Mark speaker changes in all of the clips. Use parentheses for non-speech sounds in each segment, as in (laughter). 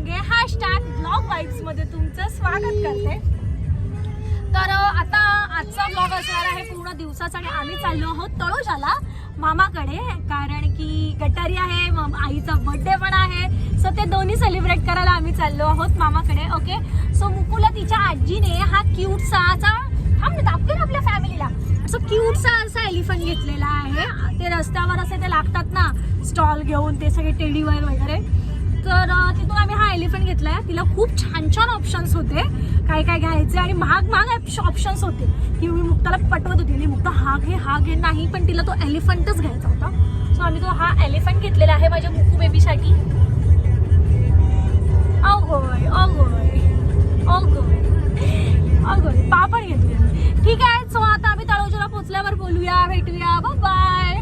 Speaker 1: डोंगे hashtag blog वाईब्समध्ये तुमचं स्वागत करते. तर आता आजचा ब्लॉग असणार आहे पूर्ण दिवसाचा आणि आम्ही चाललो आहोत तळोजाला मामाकडे. कारण की गटारी आहे आईचा बर्थडे पण आहे. सो ते दोन्ही सेलिब्रेट करायला आम्ही चाललो आहोत मामाकडे ओके सो मुकुला तिच्या आजीने हा क्यूटसाचा असा थांब ना ना आपल्या फॅमिलीला असं क्यूटसा असा एलिफंट घेतलेला आहे. ते रस्त्यावर असे ते लागतात ना स्टॉल घेऊन ते सगळे टेडीवर वगैरे. तर तिथून आम्ही हा एलिफंट घेतलाय. तिला खूप छान छान ऑप्शन्स होते. काय काय घ्यायचे आणि महाग महाग ऑप्शन्स होते. की मी मुक्ताला पटवत होती. "नाही, मुक्ता हा घे हा घे. नाही पण तिला तो एलिफंटच घ्यायचा होता. सो आम्ही तो हा एलिफंट घेतलेला आहे माझ्या मुकू बेबीसाठी अगोय अगोय अगोय अगोय पापड घेतले ठीक आहे सो आता आम्ही तळोजाला पोचल्यावर बोलूया भेटूया. बाय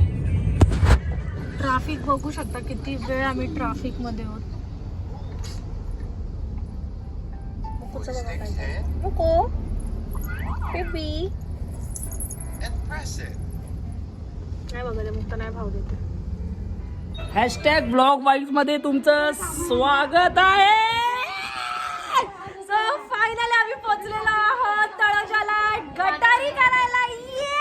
Speaker 1: ट्रॅफिक बघू शकता किती वेळ आम्ही ट्राफिकमध्ये होतो. बघा काय झालंय. मुको बेबी
Speaker 2: Impressive.
Speaker 1: नाही बघा मुक्त नाही भाव देते.
Speaker 3: हॅशटॅग ब्लॉगमध्ये तुमचं स्वागत आहे.
Speaker 1: सो फायनली आम्ही पोहोचलेलो आहोत तळोजाला. गटारी करायला. ये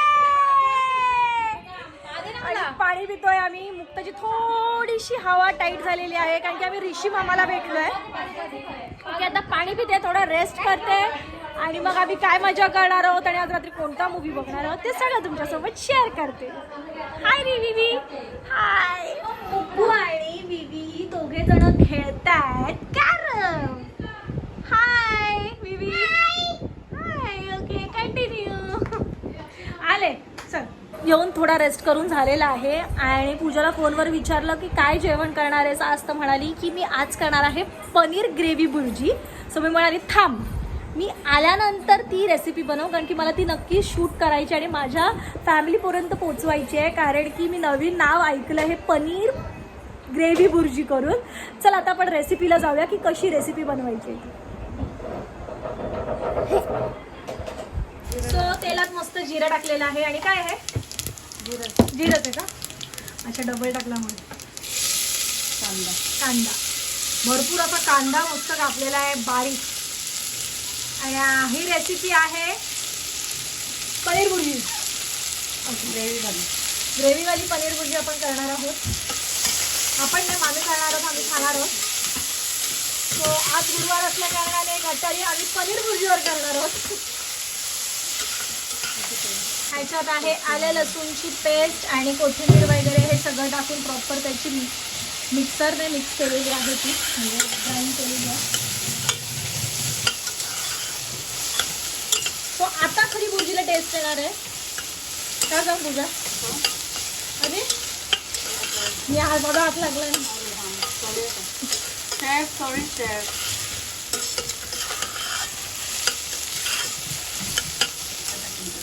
Speaker 1: आणि पाणी पितोय आम्ही. मुक्ताची थोडीशी हवा टाईट झालेली आहे कारण की आम्ही ऋषी मामाला भेटलोय. ओके आता पाणी पिते थोडं रेस्ट करते. आणि मग आम्ही काय मजा करणार आहोत आणि आज रात्री कोणता मूवी बघणार आहोत ते सगळं तुमच्यासोबत शेअर करते. हाय री विवी हाय मुकू आणि विवी दोघे जण खेळतायत. Carrom hi Vivi hi okay continue आले. येऊन थोडा रेस्ट करून झालेला आहे. आणि पूजाला फोनवर विचारलं की काय जेवण करणार आहेस आज? तर म्हणाली की मी आज करणार आहे पनीर ग्रेव्ही भुर्जी. सो मी म्हणाली थांब. मी आल्यानंतर ती रेसिपी बनव कारण की मला ती नक्की शूट करायची आणि माझ्या फॅमिलीपर्यंत पोचवायची आहे कारण की मी नवीन नाव ऐकलं हे पनीर ग्रेव्ही भुर्जी करून. चल आता आपण रेसिपीला जाऊया की कशी रेसिपी बनवायची आहे सो तेलात मस्त जिरं टाकलेलं आहे. आणि काय आहे? जिरंच आहे का? अच्छा डबल टाकला म्हणून.
Speaker 3: कांदा.
Speaker 1: कांदा. भरपूर असा कांदा मस्त कापलेला आहे बारीक. आणि ही रेसिपी आहे पनीर भुर्जी
Speaker 3: ग्रेव्ही भाजी
Speaker 1: ग्रेव्हीवाली पनीर भुर्जी आपण करणार आहोत. आपण नाही मागे करणार आहोत आम्ही खाणार आहोत. सो आज गुरुवार असल्या कारणाने घटारी आम्ही पनीर भुर्जीवर करणार आहोत. ह्याच्यात आहे आल्या लसूणची पेस्ट आणि कोथिंबीर वगैरे हे सगळं टाकून प्रॉपर त्याची मिक्सरने मिक्स केलेली आहे ती. म्हणजे ग्राइंड केलेली आहे. सो आता खरी भुजीला टेस्ट येणार आहे. का सांग पूजा अरे मी हात माझा हात लागला नाही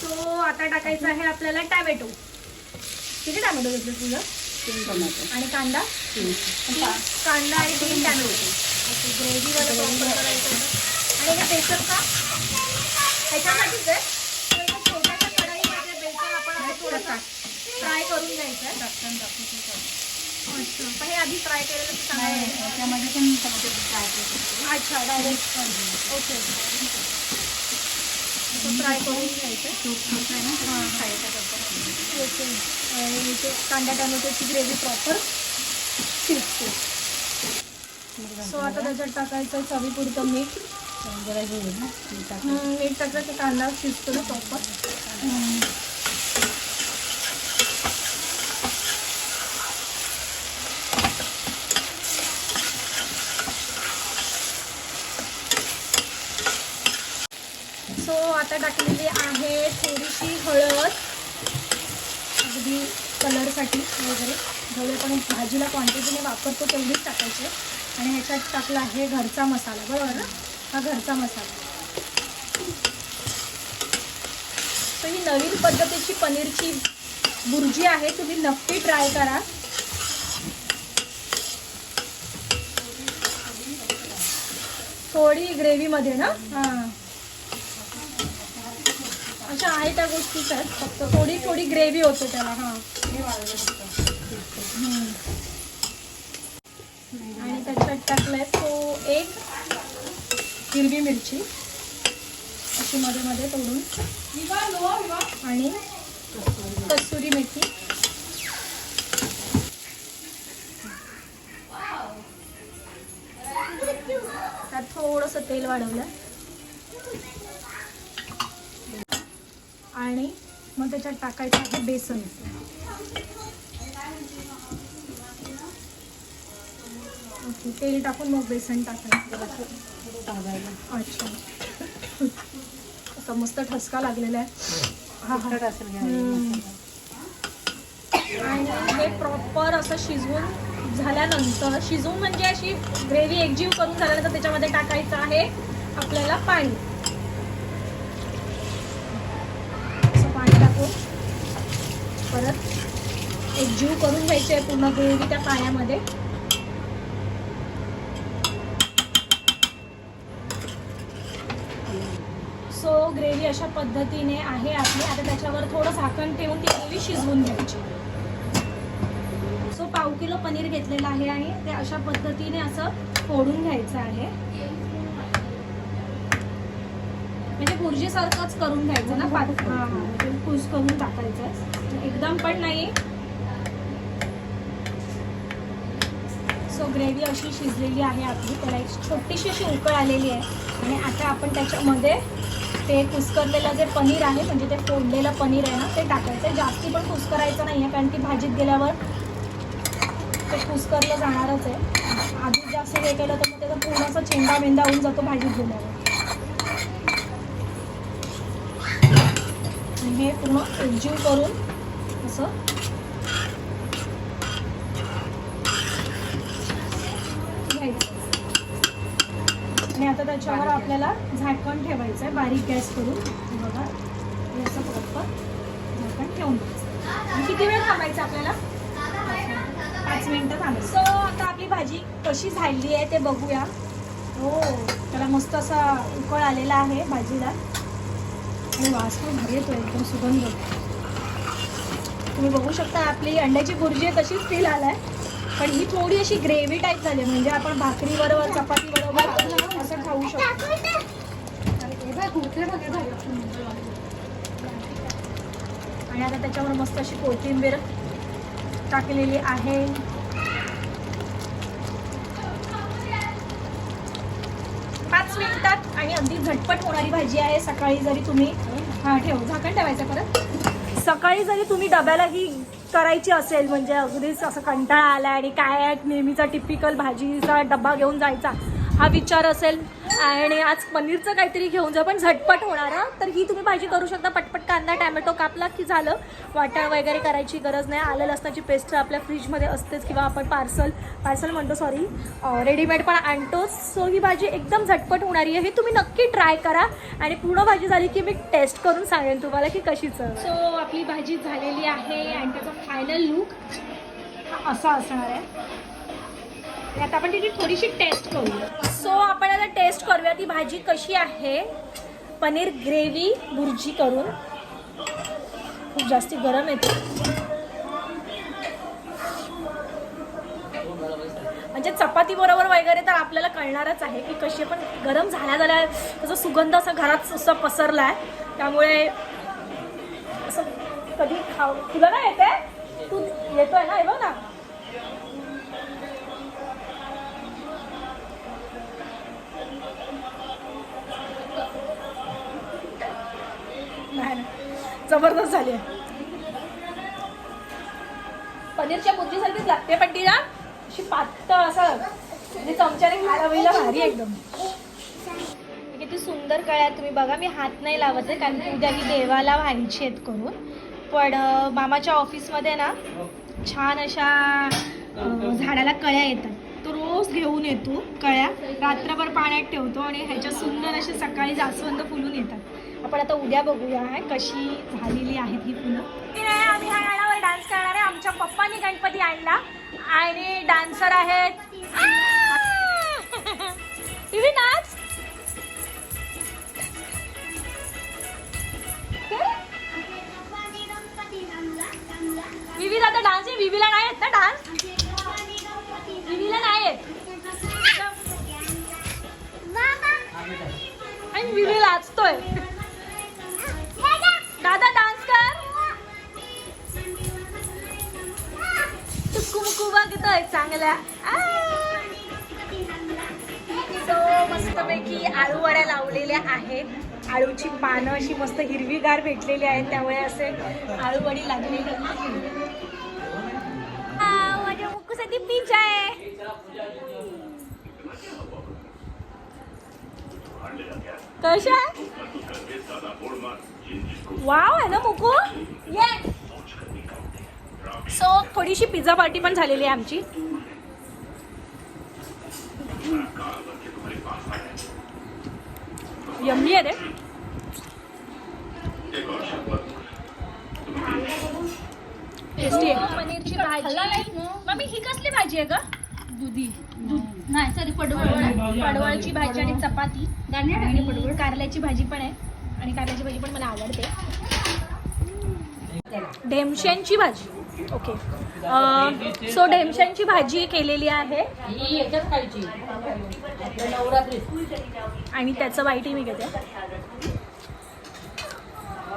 Speaker 1: सो आता टाकायचं आहे आपल्याला टॅमॅटो. किती टॅमॅटो घेतले तुझं?
Speaker 3: तीन टोमॅटो.
Speaker 1: आणि कांदा? कांदा आणि तीन टॅमॅटो. ग्रेव्ही वाला करायचं. आणि हे बेसन का? ह्याच्यासाठीच आहे. कढईमध्ये बेसन आपण असं थोडंसं फ्राय करून घ्यायचं आहे. अच्छा. पण हे आधी फ्राय केलेलं चांगलं.
Speaker 3: त्यामध्ये पण
Speaker 1: अच्छा डायरेक्ट ओके फ्राय करून.
Speaker 3: खायचं
Speaker 1: ते. कांदा टॅमॅटोची ग्रेव्ही प्रॉपर शिजते. सो आता त्याच्यात टाकायचं चवीपुरतं मीठ.
Speaker 3: मीठ
Speaker 1: टाकलं की कांदा शिजतो ना प्रॉपर आता टाकलेली आहे थोडीशी हळद. अगदी कलरसाठी वगैरे. जेवढे पण भाजीला क्वांटिटीने वापरतो तेवढीच टाकायची. आणि ह्याच्यात टाकला आहे घरचा मसाला. बरोबर ना? हा घरचा मसाला. तर ही नवीन पद्धतीची पनीरची बुर्जी आहे. तुम्ही नक्की ट्राय करा. थोडी ग्रेव्हीमध्ये ना? हां. अशा आहे त्या गोष्टीच आहेत फक्त थोडी थोडी ग्रेव्ही होते त्याला हां. आणि त्याच्यात टाकलाय तो एक हिरवी मिरची. अशी मध्ये मध्ये तोडून. आणि कस्तुरी मेथी. त्यात थोडंसं तेल वाढवलं. आणि मग त्याच्यात टाकायचं आहे बेसन. ओके तेल टाकून मग बेसन टाकायचं. अच्छा. असा मस्त ठसका लागलेला आहे. हा हा. आणि हे प्रॉपर असं शिजवून झाल्यानंतर शिजवून म्हणजे अशी ग्रेव्ही एकजीव करून झाल्यानंतर त्याच्यामध्ये टाकायचं आहे आपल्याला पाणी. टाकून परत एक जीव करून घ्यायची आहे पूर्ण ग्रेव्ही त्या पाण्यामध्ये सो ग्रेव्ही अशा पद्धतीने आहे आपली. आता त्याच्यावर थोडं झाकण ठेवून ती ग्रेव्ही शिजवून घ्यायची. सो पाव किलो पनीर घेतलेलं आहे आणि ते अशा पद्धतीने असं फोडून घ्यायचं आहे. म्हणजे भुर्जीसारखंच करून घ्यायचं ना पात हां हां. कुस करून टाकायचं. एकदम पण नाही. सो ग्रेव्ही अशी शिजलेली आहे आपली. त्याला एक छोटीशी अशी उकळ आलेली आहे. आणि आता आपण त्याच्यामध्ये ते कुस्करलेलं जे पनीर आहे म्हणजे ते फोडलेलं पनीर आहे ना ते टाकायचं. आहे जास्ती पण कुस्करायचं नाही आहे कारण की भाजीत गेल्यावर ते कुस्करलं जाणारच आहे. आधी जास्त हे केलं तर मग त्याचा पूर्ण असा चेंडा मेंदा होऊन जातो भाजीत गेल्यावर. हे पूर्ण. एकजीव करून असं. घ्यायचं. आणि आता त्याच्यावर आपल्याला झाकण ठेवायचं आहे बारीक गॅस करून. बघा असं प्रॉपर झाकण ठेवून द्यायचं किती वेळ थांबायचं आपल्याला? पाच मिनिटं. थांबायचं. सो आता आपली भाजी कशी झाली आहे ते बघूया. हो त्याला मस्त असा उकळ आलेला आहे भाजीला. आणि वास पण भारी येतो एकदम सुगंध. तुम्ही बघू शकता आपली अंड्याची भुर्जी तशीच फील आलाय. पण ही थोडी अशी ग्रेव्ही टाईप झाली म्हणजे आपण भाकरी बरोबर चपाती बरोबर असं खाऊ शकतो. आणि आता त्याच्यावर मस्त अशी कोथिंबीर टाकलेली आहे. पाच मिनिटात आणि अगदी झटपट होणारी भाजी आहे. सकाळी जरी तुम्ही हा ठेव झाकण ठेवायचं परत. सकाळी जरी तुम्ही डब्याला ही करायची असेल म्हणजे अगदीच असं कंटाळा आला आणि काय नेहमीचा टिपिकल भाजीचा डब्बा घेऊन जायचा. हा विचार असेल. आणि आज पनीरचं काहीतरी घेऊन जा पण झटपट होणारा तर ही तुम्ही भाजी करू शकता. पटपट कांदा टॅमॅटो कापला की झालं. वाटण वगैरे करायची गरज नाही. आलं लसणाची पेस्ट आपल्या फ्रीजमध्ये असतेच किंवा आपण पार्सल पार्सल म्हणतो सॉरी रेडीमेड पण आणतोच सो ही भाजी एकदम झटपट होणारी आहे. ही तुम्ही नक्की ट्राय करा. आणि पूर्ण भाजी झाली की मी टेस्ट करून सांगेन तुम्हाला की कशीच सो आपली भाजी झालेली आहे आणि त्याचा फायनल लुक असा असणार आहे. आता आपण तिची थोडीशी टेस्ट करूया. सो आपण आता टेस्ट करूया ती भाजी कशी आहे. पनीर ग्रेव्ही भुर्जी करून. खूप जास्ती गरम येते. म्हणजे चपाती बरोबर वगैरे तर आपल्याला कळणारच आहे की कशी पण गरम झाल्या झाल्या त्याचा सुगंध असा घरात असा पसरला आहे त्यामुळे असं कधी खाऊ तुला ना येते तू येतोय ना हे बघ ना. जबरदस्त झाली आहे. पनीरच्या बुद्धीसारखीच लागते पण ती ना अशी पातळ असं म्हणजे चमच्याने खायला वेळेला भारी एकदम. किती सुंदर कळ्या तुम्ही बघा. मी हात नाही लावत आहे कारण की उद्या मी देवाला व्हायची आहेत करून. पण मामाच्या ऑफिसमध्ये ना छान अशा झाडाला कळ्या येतात. तो रोज घेऊन येतो कळ्या. रात्रभर पाण्यात ठेवतो आणि ह्याच्या सुंदर असे सकाळी जास्वंद फुलून येतात. आपण आता उद्या बघूया आहे कशी झालेली आहेत ही फुलं. आम्ही ह्या गाण्यावर डान्स करणार आहे. आमच्या पप्पानी गणपती आणला. आणि डान्सर आहेत. (laughs) नाच? मुक्कू बघतोय चांगल्या सो मस्तपैकी आळू वड्या लावलेल्या आहेत आळूची पानं अशी मस्त हिरवीगार भेटलेली आहेत. त्यामुळे असे आळू वडी लागलेली माझ्या मुक्कूसाठी पीच आहे. कशा? वाव आहे ना मुकू? ये सो थोडीशी पिझ्झा पार्टी पण झालेली आहे आमची. यम्मी आहे रे. टेस्टी आहे. पनीरची भाजी. मम्मी ही कसली भाजी आहे का
Speaker 3: दुधी. नाही सॉरी पडवळ.
Speaker 1: पडवळची भाजी आणि चपाती. आणि पडवळ. कारल्याची भाजी पण आहे. आणि कारल्याची भाजी पण मला आवडते. ढेमश्यांची भाजी. ओके. सो ढेमश्यांची भाजी केलेली आहे.
Speaker 3: ही
Speaker 1: आणि त्याचं वाईटही मी घेते.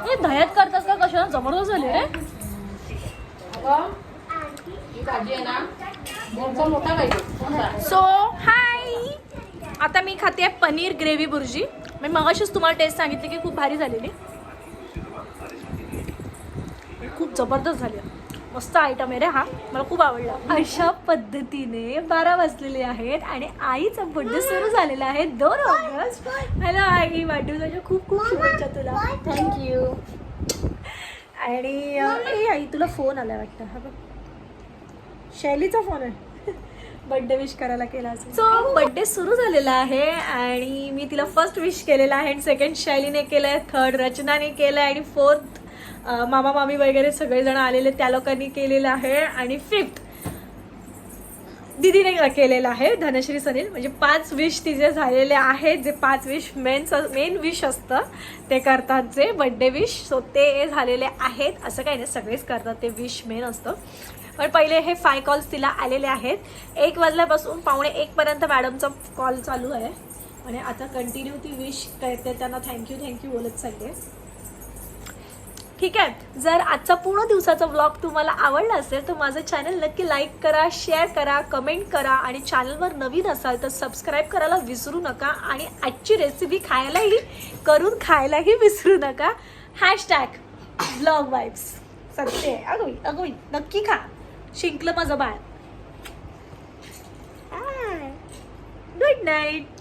Speaker 1: हे दह्यात करतात का कशा जबरदस्त झाली रे. सो हाय आता मी खाते पनीर ग्रेव्ही बुर्जी. मी मगाशीच तुम्हाला टेस्ट सांगितली की खूप भारी झालेली खूप जबरदस्त झाली. मस्त आयटम आहे रे हा. मला खूप आवडला. अशा पद्धतीने बारा वाजलेले आहेत आणि आईचा बड्डे सुरू झालेला आहे दोन ऑगस्ट. हॅलो आई वाढदिवसाच्या खूप खूप शुभेच्छा तुला. थँक्यू आणि ए आई तुला फोन आला वाटतं. हा बघ. शैलीचा फोन आहे. बड्डे विश करायला केला असेल. सो बड्डे सुरू झालेला आहे आणि मी तिला फर्स्ट विश केलेला आहे आणि सेकंड शैलीने केलं आहे थर्ड रचनाने केलं आहे आणि फोर्थ मामा मामी वगैरे सगळेजण आलेले त्या लोकांनी केलेलं आहे. आणि फिफ्थ दिदीने केलेलं आहे धनश्री सनील. म्हणजे पाच विश तिचे झालेले आहेत. जे पाच विश मेन मेन विश असतं ते करतात जे बड्डे विश सो ते झालेले आहेत. असं काही नाही सगळेच करतात. ते विश मेन असतं. पण पहिले हे फाय कॉल्स तिला आलेले आहेत. एक वाजल्यापासून पावणे एकपर्यंत मॅडमचा कॉल चालू आहे. आणि आता कंटिन्यू ती विश करते त्यांना थँक्यू थँक्यू बोलत चालते ठीक आहे? जर आजचा पूर्ण दिवसाचा व्लॉग तुम्हाला आवडला असेल तर माझं चॅनल नक्की लाईक करा शेअर करा कमेंट करा आणि चॅनलवर नवीन असाल तर सबस्क्राईब करायला विसरू नका आणि आजची रेसिपी खायलाही करून खायलाही विसरू नका. हॅशटॅग ब्लॉग वाईब्स सत्य आहे. अगोई अगोई नक्की खा. शिंकलं माझं बाळ. Good night